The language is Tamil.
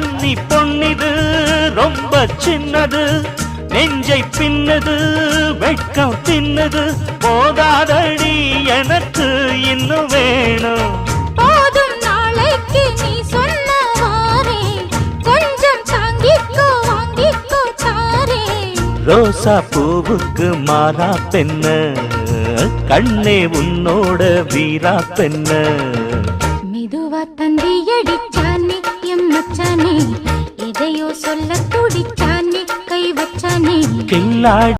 கன்னி பொன்னிது ரொம்ப சின்னது. நெஞ்சை பின்னது வெட்கம் தின்னது. போதாதடி எனக்கு இன்னும் வேணும். போதும் நாளைக்கு நீ சொன்னவாரே கொஞ்சம் தாங்கிக்கோ வாங்கிக்கோ சாரே ரோசா பூவுக்கு மாறா பெண்ண. கண்ணே உன்னோட வீரா பெண்ண. மெதுவா தந்தி நித்தியம் மச்ச. சொல்ல துடிச்சானே கை வச்சானே கில்லாடி